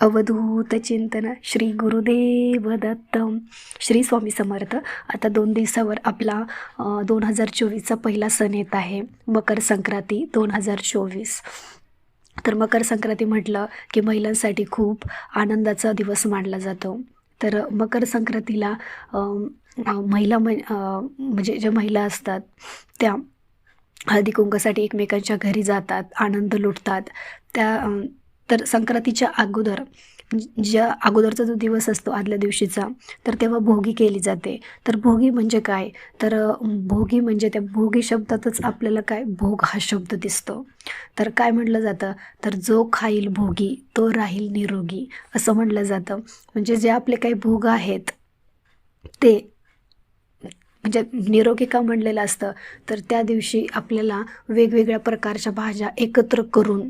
अवधूत चिंतन श्री गुरुदेव दत्त श्री स्वामी समर्थ. आता दोन दिवसावर आपला दोन हजार चोवीसचा पहिला सण येत आहे. मकर संक्रांती दोन हजार चोवीस. तर मकर संक्रांती म्हटलं की महिलांसाठी खूप आनंदाचा दिवस मानला जातो. तर मकर संक्रांतीला महिला म्हणजे ज्या महिला असतात त्या हळदी कुंकासाठी एकमेकांच्या घरी जातात आनंद लुटतात. त्या तर संक्रांतीच्या अगोदर ज्या अगोदरचा जो दिवस असतो आदल्या दिवशीचा तर तेव्हा भोगी केली जाते. तर भोगी म्हणजे काय? तर भोगी म्हणजे त्या भोगी शब्दातच आपल्याला काय? भोग हा शब्द दिसतो. तर काय म्हटलं जातं? तर जो खाईल भोगी तो राहील निरोगी असं म्हटलं जातं. म्हणजे जे आपले काही भोग आहेत ते म्हणजे निरोगी का म्हणलेलं असतं? तर त्या दिवशी आपल्याला वेगवेगळ्या प्रकारच्या भाज्या एकत्र करून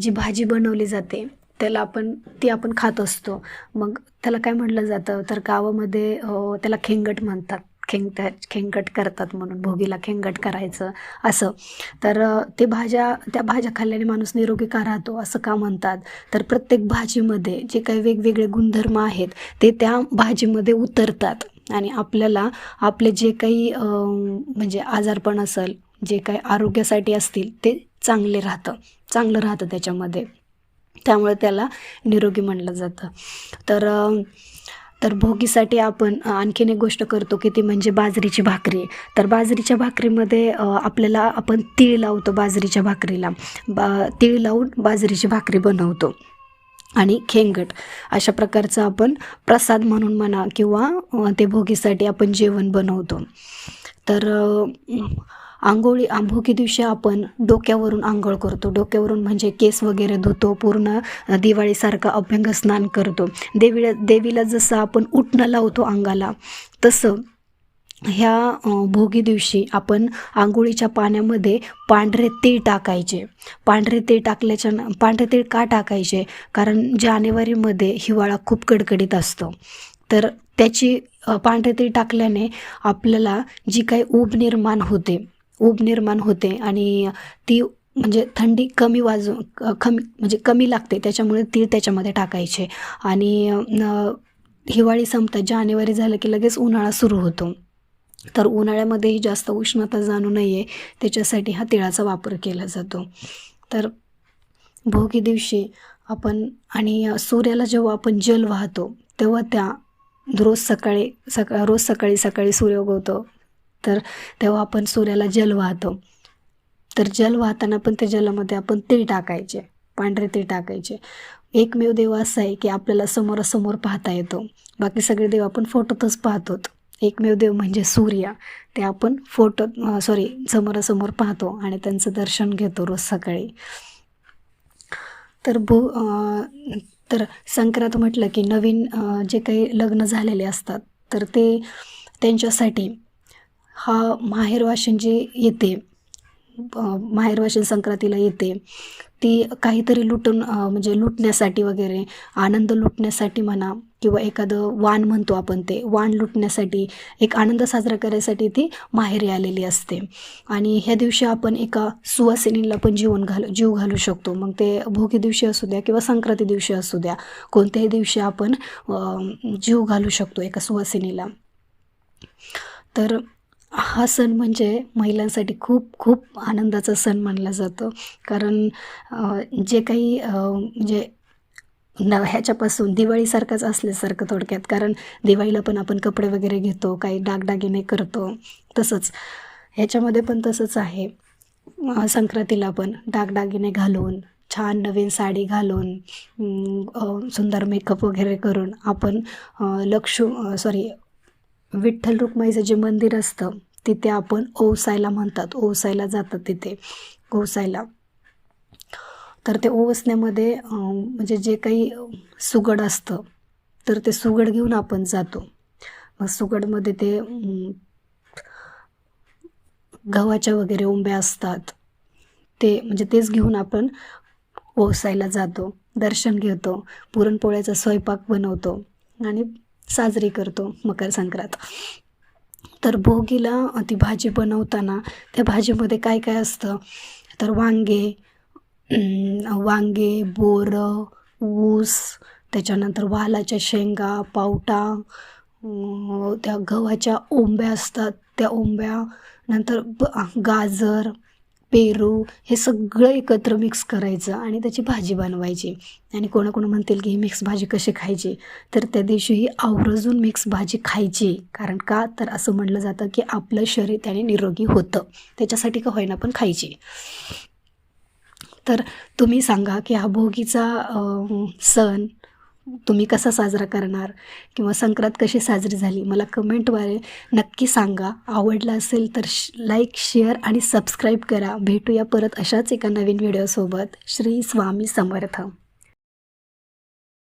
जी भाजी बनवली जाते त्याला आपण ती आपण खात असतो. मग त्याला काय म्हटलं जातं? तर गावामध्ये त्याला खेंगट म्हणतात. खेंग त्या खेंगट करतात म्हणून भोगीला खेंगट करायचं असं. तर ते भाज्या त्या भाज्या खाल्ल्याने माणूस निरोगी का राहतो असं का म्हणतात? तर प्रत्येक भाजीमध्ये जे काही वेगवेगळे गुणधर्म आहेत ते त्या भाजीमध्ये उतरतात. आणि आपल्याला आपले जे काही म्हणजे आजारपण असेल जे काही आरोग्यासाठी असतील ते चांगले राहतं चांगलं राहतं त्याच्यामध्ये. त्यामुळे त्याला निरोगी म्हणलं जातं. तर तर भोगीसाठी आपण आणखीन एक गोष्ट करतो की ती म्हणजे बाजरीची भाकरी. तर बाजरीच्या भाकरीमध्ये आपल्याला आपण तीळ लावतो बाजरीच्या भाकरीला. बा तीळ लावून बाजरीची भाकरी बनवतो. आणि खेंगट. अशा प्रकारचं आपण प्रसाद म्हणून म्हणा किंवा ते भोगीसाठी आपण जेवण बनवतो. तर आंघोळी आंभोकी भोगी दिवशी आपण डोक्यावरून आंघोळ करतो. डोक्यावरून म्हणजे केस वगैरे धुतो पूर्ण दिवाळीसारखं अभ्यंग स्नान करतो. देवीला देवीला जसं आपण उठणं लावतो अंगाला तसं ह्या भोगी दिवशी आपण आंघोळीच्या पाण्यामध्ये पांढरे तीळ टाकायचे. पांढरे तीळ टाकल्याच्या पांढरे तीळ का टाकायचे? कारण जानेवारीमध्ये हिवाळा खूप कडकडीत असतो. तर त्याची पांढरे तीळ टाकल्याने आपल्याला जी काही ऊब निर्माण होते ऊब निर्माण होते आणि ती म्हणजे थंडी कमी वाजू कमी म्हणजे कमी लागते त्याच्यामुळे तीळ त्याच्यामध्ये टाकायचे. आणि हिवाळी संपतात जानेवारी झालं की लगेच उन्हाळा सुरू होतो. तर उन्हाळ्यामध्येही जास्त उष्णता जाणू नये त्याच्यासाठी हा तिळाचा वापर केला जातो. तर भोगी दिवशी आपण आणि सूर्याला जेव्हा आपण जल वाहतो तेव्हा त्या रोज सकाळी सका रोज सकाळी सकाळी सूर्य उगवतो. तर तेव्हा आपण सूर्याला जल वाहतो. तर जल वाहताना पण त्या जलामध्ये आपण तीळ टाकायचे पांढरे तीळ टाकायचे. एकमेव देव असा आहे की आपल्याला समोरासमोर पाहता येतो. बाकी सगळे देव आपण फोटोतच पाहतो. एकमेव देव म्हणजे सूर्य. ते आपण फोटो सॉरी समोरासमोर पाहतो आणि त्यांचं दर्शन घेतो रोज सकाळी. तर भू तर संक्रांत म्हटलं की नवीन जे काही लग्न झालेले असतात तर ते त्यांच्यासाठी हा माहेरवाशीन जी येते अं, संक्रांतीला येते ती काहीतरी लुटून म्हणजे लुटण्यासाठी वगैरे आनंद लुटण्यासाठी म्हणा किंवा एखादं वाण म्हणतो आपण ते वाण लुटण्यासाठी एक आनंद साजरा करायसाठी ती माहेरी आलेली असते. आणि ह्या दिवशी आपण एका सुवासिनीला पण जीवन घाल जीव घालू शकतो. मग ते भोगी दिवशी असू द्या किंवा संक्रांती दिवशी असू द्या कोणत्याही दिवशी आपण जीव घालू शकतो एका सुवासिनीला. तर हा सण म्हणजे महिलांसाठी खूप खूप आनंदाचा सण मानला जातो. कारण जे काही म्हणजे न ह्याच्यापासून दिवाळीसारखंच असल्यासारखं थोडक्यात. कारण दिवाळीला पण आपण कपडे वगैरे घेतो काही दागदागिने करतो. तसंच ह्याच्यामध्ये पण तसंच आहे. संक्रांतीला पण डागडागिने घालून छान नवीन साडी घालून सुंदर मेकअप वगैरे करून आपण लक्ष लक्ष्मी सॉरी विठ्ठल रुक्माईचं जे मंदिर असतं तिथे आपण ओवसायला म्हणतात. ओवसायला जातात तिथे. ओवसायला तर ते ओवसण्यामध्ये म्हणजे जे काही सुगड असतं तर ते सुगड घेऊन आपण जातो. मग सुगडमध्ये ते गव्हाच्या वगैरे ओंब्या असतात. ते म्हणजे तेच घेऊन आपण ओसायला जातो. दर्शन घेतो. पुरणपोळ्याचा स्वयंपाक बनवतो. आणि साजरी करतो मकर संक्रांत. तर भोगीला ती भाजी बनवताना त्या भाजीमध्ये काय काय असतं? तर वांगे वांगे बोरं ऊस त्याच्यानंतर वालाच्या शेंगा पावटा त्या गव्हाच्या ओंब्या असतात. त्या ओंब्या नंतर ब गाजर पेरू हे सगळं एकत्र मिक्स करायचं आणि त्याची भाजी बनवायची. आणि कोणाकोण म्हणतील की ही मिक्स भाजी कशी खायची? तर त्या दिवशी ही आवर्जून मिक्स भाजी खायची. कारण का? तर असं म्हटलं जातं की आपलं शरीर त्याने निरोगी होतं. त्याच्यासाठी का होईना पण खायची. तर तुम्ही सांगा की हा भोगीचा सण तुम्ही कसा साजरा करणार? किंवा संक्रांत कशी साजरी झाली? मला कमेंटद्वारे नक्की सांगा. आवडलं असेल तर श लाईक शेअर आणि सबस्क्राईब करा. भेटूया परत अशाच एका नवीन व्हिडिओसोबत श्री स्वामी समर्थ.